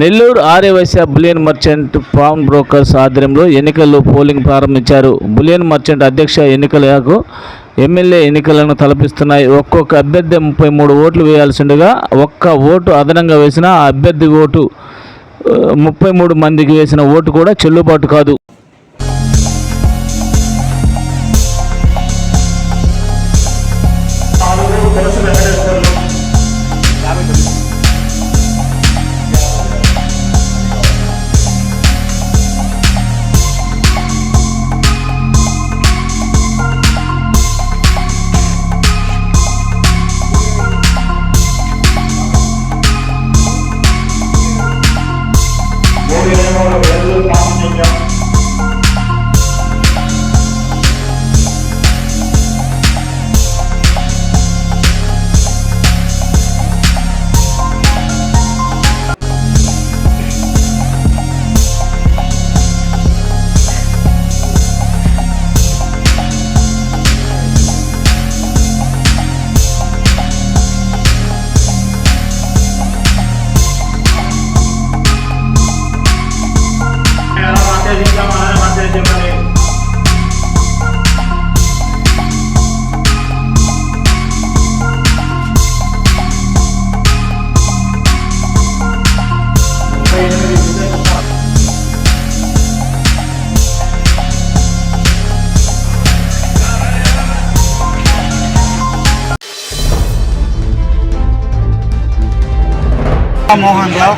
Nellore Arya Vysya bullion merchant pawn brokers ఆధ్వర్యంలో ఎన్నికల్లో polling ప్రారంభించారు. బులియన్ మర్చెంట్ అధ్యక్ష ఎన్నికలకు ఎమ్మెల్యే ఎన్నికలను తలపిస్తున్నాయి. ఒక్కొక్క అభ్యర్థి ముప్పై మూడు ఓట్లు వేయాల్సిండగా ఒక్క ఓటు అదనంగా వేసిన ఆ అభ్యర్థి ఓటు ముప్పై మూడు మందికి వేసిన ఓటు కూడా చెల్లుబాటు కాదు. 我有人是八字 Rao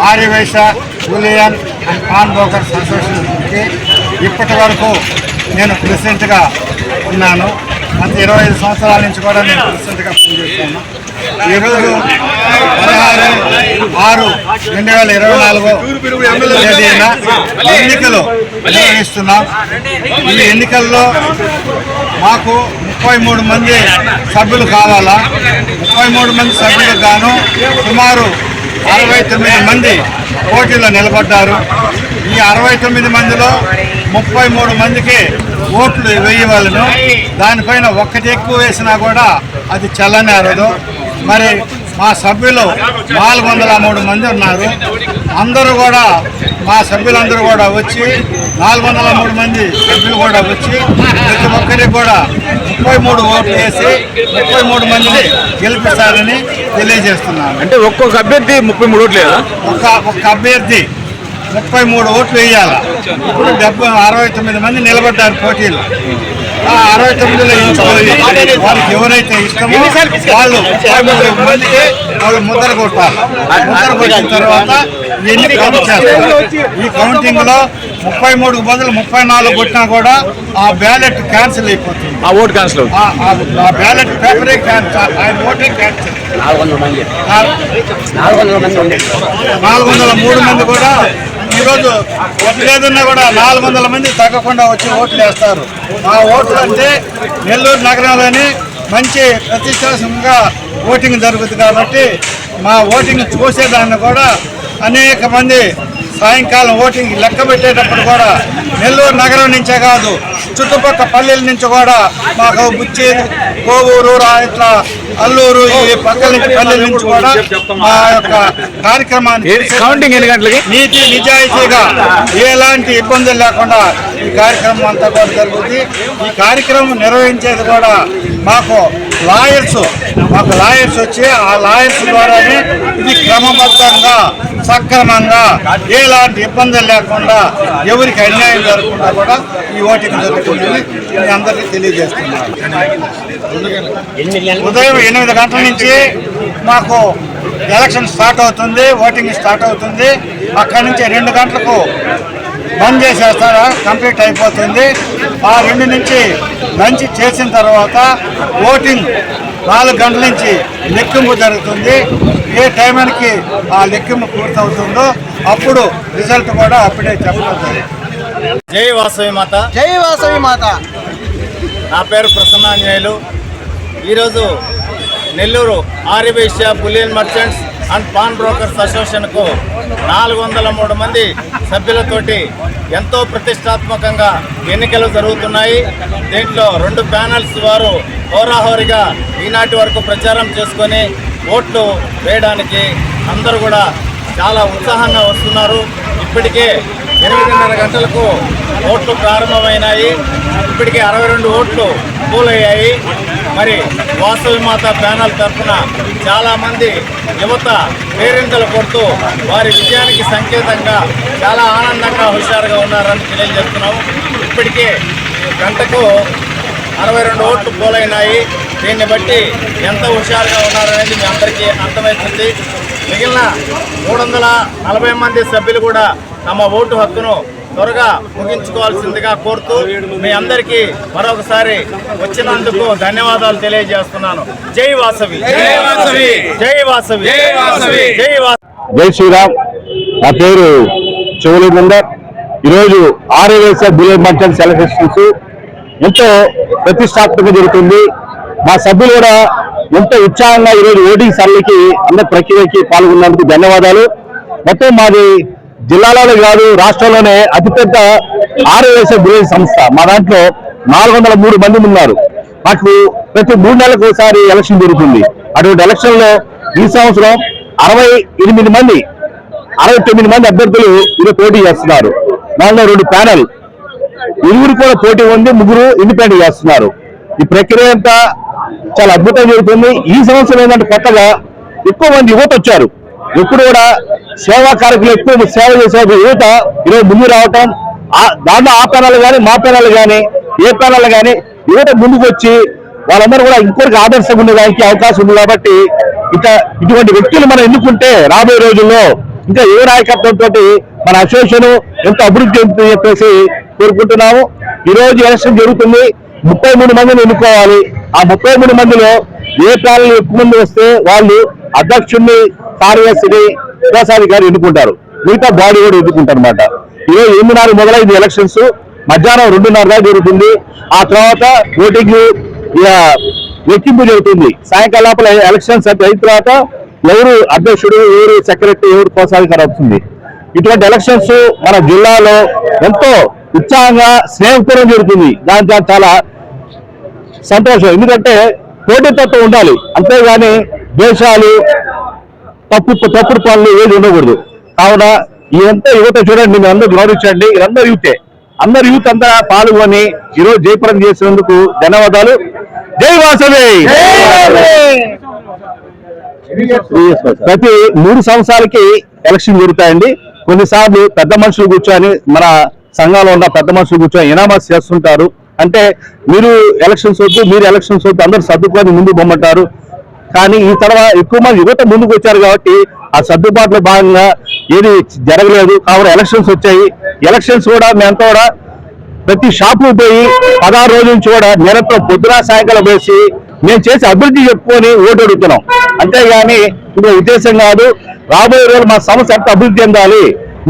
Arya Vysya bullion and pawn brokers అసోసియేషన్కి ఇప్పటి వరకు నేను ప్రెసిడెంట్గా ఉన్నాను. గత ఇరవై ఐదు సంవత్సరాల నుంచి కూడా నేను ప్రెసిడెంట్గా పనిచేస్తాను ఈరోజు పదహారు ఆరు రెండు వేల ఇరవై నాలుగు తేదీన ఎన్నికలు నిర్వహిస్తున్నాం. ఈ ఎన్నికల్లో మాకు ముప్పై మూడు మంది సభ్యులు కావాలా? ముప్పై మూడు మంది సభ్యులకు గాను సుమారు అరవై తొమ్మిది మంది పోటీలో నిలబడ్డారు. ఈ అరవై తొమ్మిది మందిలో ముప్పై మూడు మందికి ఓట్లు వేయవలను. దానిపైన ఒక్కటి ఎక్కువ వేసినా కూడా అది చల్లనేరదు. మరి మా సభ్యులు నాలుగు వందల మూడు మంది ఉన్నారు. అందరూ కూడా మా సభ్యులందరూ కూడా వచ్చి నాలుగు వందల మూడు మంది సభ్యులు కూడా వచ్చి ప్రతి ఒక్కరికి కూడా ముప్పై మూడు ఓట్లు వేసి ముప్పై మూడు మందిని గెలిపిస్తారని తెలియజేస్తున్నాను. అంటే ఒక్కొక్క అభ్యర్థి ముప్పై మూడు ఓట్లు ఒక ఒక అభ్యర్థి ముప్పై మూడు ఓట్లు వేయాలి? ఇప్పుడు డెబ్బై అరవై తొమ్మిది మంది నిలబడ్డారు పోటీలు. అరవై తొమ్మిదిలో వాళ్ళకి ఎవరైతే ఇష్టమో వాళ్ళు మందికి వాళ్ళు ముద్ర కొట్టాలి ముద్ర కొట్టిన తర్వాత ఎన్ని కౌంట్ చేస్తారు? ఈ కౌంటింగ్లో ముప్పై మూడు బదులు ముప్పై నాలుగు కొట్టినా కూడా ఆ బ్యాలెట్ క్యాన్సిల్ అయిపోతుంది. ఆ ఓటు క్యాన్సిల్ అవుతుంది. ఆ- ఆ- ఆ బ్యాలెట్ పేపరే క్యాన్సిల్ ఆ ఓటే క్యాన్సిల్. నాలుగు వందల మూడు మంది కూడా ఈరోజు లేదన్నా కూడా నాలుగు వందల మంది తగ్గకుండా వచ్చి ఓట్లు వేస్తారు. ఆ ఓట్లు అంటే నెల్లూరు నగరంలోని మంచి ప్రతిష్టాత్మకంగా ఓటింగ్ జరుగుతుంది కాబట్టి మా ఓటింగ్ చూసేదాన్ని కూడా అనేక మంది సాయంకాలం ఓటింగ్ లెక్క పెట్టేటప్పుడు కూడా నెల్లూరు నగరం నుంచే కాదు చుట్టుపక్కల పల్లెల నుంచి కూడా మాకు బుచ్చి కోవూరు ఇట్లా అల్లూరు ఈ పక్కల నుంచి పల్లెల నుంచి కూడా మా యొక్క కార్యక్రమాన్ని నీతి నిజాయితీగా ఎలాంటి ఇబ్బందులు లేకుండా ఈ కార్యక్రమం అంతా కూడా జరుగుతుంది. ఈ కార్యక్రమం నిర్వహించేది కూడా మాకు లాయర్స్ మాకు లాయర్స్ వచ్చి ఆ లాయర్స్ ద్వారానే ఇది క్రమబద్ధంగా సక్రమంగా ఎలాంటి ఇబ్బందులు లేకుండా ఎవరికి అన్యాయం జరగకుండా కూడా ఈ ఓటింగ్ జరుగుతుందని నేను అందరికీ తెలియజేస్తున్నాను. ఉదయం ఎనిమిది గంటల నుంచి మాకు ఎలక్షన్ స్టార్ట్ అవుతుంది ఓటింగ్ స్టార్ట్ అవుతుంది. అక్కడి నుంచి రెండు గంటలకు బంద్ చేసేస్తారా? కంప్లీట్ అయిపోతుంది. ఆ రెండు నుంచి లంచ్ చేసిన తర్వాత ఓటింగ్ నాలుగు గంటల నుంచి లెక్కింపు జరుగుతుంది. ఏ టైంకి ఆ లెక్కింపు పూర్తవుతుందో అప్పుడు రిజల్ట్ కూడా అప్పుడే చెప్పబడుతుంది. జై వాసవి మాత. జై వాసవి మాత. నా పేరు ప్రసన్నాంజనేయులు. ఈరోజు Nellore Arya Vysya bullion merchants and pawn brokers అసోసియేషన్కు నాలుగు వందల మూడు మంది సభ్యులతోటి ఎంతో ప్రతిష్టాత్మకంగా ఎన్నికలు జరుగుతున్నాయి. దీంట్లో రెండు ప్యానల్స్ వారు హోరాహోరిగా ఈనాటి వరకు ప్రచారం చేసుకొని ఓట్లు వేయడానికి అందరూ కూడా చాలా ఉత్సాహంగా వస్తున్నారు. ఇప్పటికే ఎనిమిదిన్నర గంటలకు ఓట్లు ప్రారంభమైనాయి. ఇప్పటికే అరవై రెండు ఓట్లు పూలయ్యాయి. మరి వాసవి మాత ప్యానల్ తరఫున చాలామంది యువత పేరింతలు కొడుతూ వారి విజయానికి సంకేతంగా చాలా ఆనందంగా హుషారుగా ఉన్నారని తెలియజేస్తున్నాము. ఇప్పటికే గంటకు అరవై రెండు ఓట్లు పోలైనాయి. దీన్ని బట్టి ఎంత హుషారుగా ఉన్నారనేది మీ అందరికీ అర్థమవుతుంది. మిగిలిన మూడు వందల నలభై మంది సభ్యులు కూడా తమ ఓటు హక్కును త్వరగా ముగించుకోవాల్సిందిగా కోరుతూ మీ అందరికీ మరొకసారి వచ్చినందుకు ధన్యవాదాలు తెలియజేస్తున్నాను. జై వాసవి. జై వాసవి! జై వాసవి. జై వాసవి! జై శ్రీరామ్. నా పేరు చెవులి ముందర్ ఈరోజు ఆర్ఏఎస్ బుల్లెట్ మర్చెంట్ సెలబ్రేషన్స్ ఎంతో ప్రతిష్టాత్మకంగా జరుగుతుంది. మా సభ్యులు కూడా ఎంతో ఉత్సాహంగా ఈరోజు ఓటింగ్ సరళికి అందరి ప్రక్రియకి పాల్గొన్నందుకు ధన్యవాదాలు. మొత్తం మాది జిల్లాలోనే కాదు రాష్ట్రంలోనే అతిపెద్ద ఆరోగ్య బుల్లెట్ సంస్థ. మా దాంట్లో నాలుగు వందల మూడు మంది ఉన్నారు. మాకు ప్రతి మూడు నెలలకు ఒకసారి ఎలక్షన్ జరుగుతుంది. అటువంటి ఎలక్షన్లో ఈ సంవత్సరం అరవై ఎనిమిది మంది అరవై తొమ్మిది మంది అభ్యర్థులు ఇది పోటీ చేస్తున్నారు. దానిలో రెండు ప్యానెల్. ఇరువురు కూడా పోటీ ఉంది ముగ్గురు ఇండిపెండెంట్ చేస్తున్నారు. ఈ ప్రక్రియ అంతా చాలా అద్భుతంగా జరుగుతుంది. ఈ సంవత్సరం ఏంటంటే కొత్తగా ఎక్కువ మంది యువత వచ్చారు ఎప్పుడు కూడా సేవా కార్యక్రమాలు ఎక్కువ సేవ చేసే యువత ఈరోజు ముందు రావటం ఆ- దాంట్లో ఆ ప్యానల్ కానీ మా పేనాలు కానీ ఏ ప్యానల్ కానీ యువత ముందుకు వచ్చి వాళ్ళందరూ కూడా ఇంకొకరికి ఆదర్శంగా ఉండడానికి అవకాశం ఉంది కాబట్టి ఇక ఇటువంటి వ్యక్తులు మనం ఎన్నుకుంటే రాబోయే రోజుల్లో ఇంకా ఏ నాయకత్వంతో మన అసోసియేషన్ ఎంత అభివృద్ధి చెందుతుందని చెప్పేసి కోరుకుంటున్నాము. ఈ రోజు ఎలక్షన్ జరుగుతుంది. ముప్పై మూడు మందిని ఎన్నుకోవాలి. ఆ ముప్పై మూడు మందిలో ఏ ప్యానల్ ఎక్కువ మంది వస్తే వాళ్ళు అధ్యక్షుడిని కార్యదర్శిని గారు ఎన్నుకుంటారు. మిగతా బాడీ కూడా ఎన్నుకుంటారు అనమాట ఈరోజు ఎనిమిదిన్నర మొదలైంది ఎలక్షన్స్ మధ్యాహ్నం రెండున్నర దాకా జరుగుతుంది. ఆ తర్వాత ఓటింగ్ లెక్కింపు జరుగుతుంది. సాయంకాలం ఎలక్షన్స్ అయిన తర్వాత ఎవరు అధ్యక్షుడు ఎవరు సెక్రటరీ ఎవరు కోశాధికారి అవుతుంది ఇటువంటి ఎలక్షన్స్ మన జిల్లాలో ఎంతో ఉత్సాహంగా స్నేహపూర్వం జరుగుతుంది. దాని దాని చాలా సంతోషం. ఎందుకంటే పోటీతత్వం ఉండాలి. అంతేగాని దేశాలు తప్పు తప్పుడు పనులు ఏది ఉండకూడదు. కావున ఇదంతా యువత చూడండి మీరు అందరూ గౌరవించండి. ఇదంతా యూతే అందరు యూత్ అంతా పాల్గొని ఈరోజు జయప్రదం చేసినందుకు ధన్యవాదాలు. జై వాసవి! ప్రతి మూడు సంవత్సరాలకి ఎలక్షన్ జరుగుతాయండి. కొన్నిసార్లు పెద్ద మనుషులు కూర్చొని మన సంఘంలో ఉన్న పెద్ద మనుషులు కూర్చొని ఇనామాస్ చేస్తుంటారు. అంటే మీరు ఎలక్షన్స్ వద్దు మీరు ఎలక్షన్స్ వద్దు అందరూ సర్దుకొని ముందు బొమ్మంటారు. కానీ ఈ తర్వాత ఎక్కువ మంది యువత ముందుకు వచ్చారు కాబట్టి ఆ సర్దుబాటులో భాగంగా ఏది జరగలేదు. కావున ఎలక్షన్స్ వచ్చాయి. ఎలక్షన్స్ కూడా మేమంతా కూడా ప్రతి షాపు పోయి పదహారు రోజుల నుంచి కూడా నిరంతరం పొద్దున సాయంకాలం వేసి మేము చేసి అభివృద్ధి చెప్పుకొని ఓటు అడుగుతున్నాం. అంతేగాని ఇప్పుడు ఉద్దేశం కాదు రాబోయే రోజులు మన సంస్థ ఎంత అభివృద్ధి చెందాలి?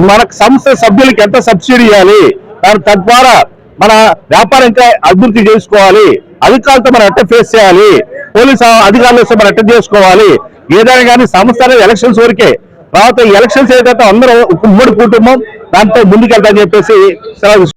మన సంస్థ సభ్యులకి ఎంత సబ్సిడీ ఇవ్వాలి? దాని తద్వారా మన వ్యాపారం ఇంకా అభివృద్ధి చేసుకోవాలి. అధికారులతో మనం ఎట్ట ఫేస్ చేయాలి? పోలీస్ అధికారులు వస్తే మనం ఎట్ట చేసుకోవాలి? ఏదైనా కానీ సంస్థ ఎలక్షన్స్ వరకే. తర్వాత ఎలక్షన్స్ ఏదైతే అందరూ ఉమ్మడి కుటుంబం దాంతో ముందుకెళ్తా అని చెప్పేసి సెలవు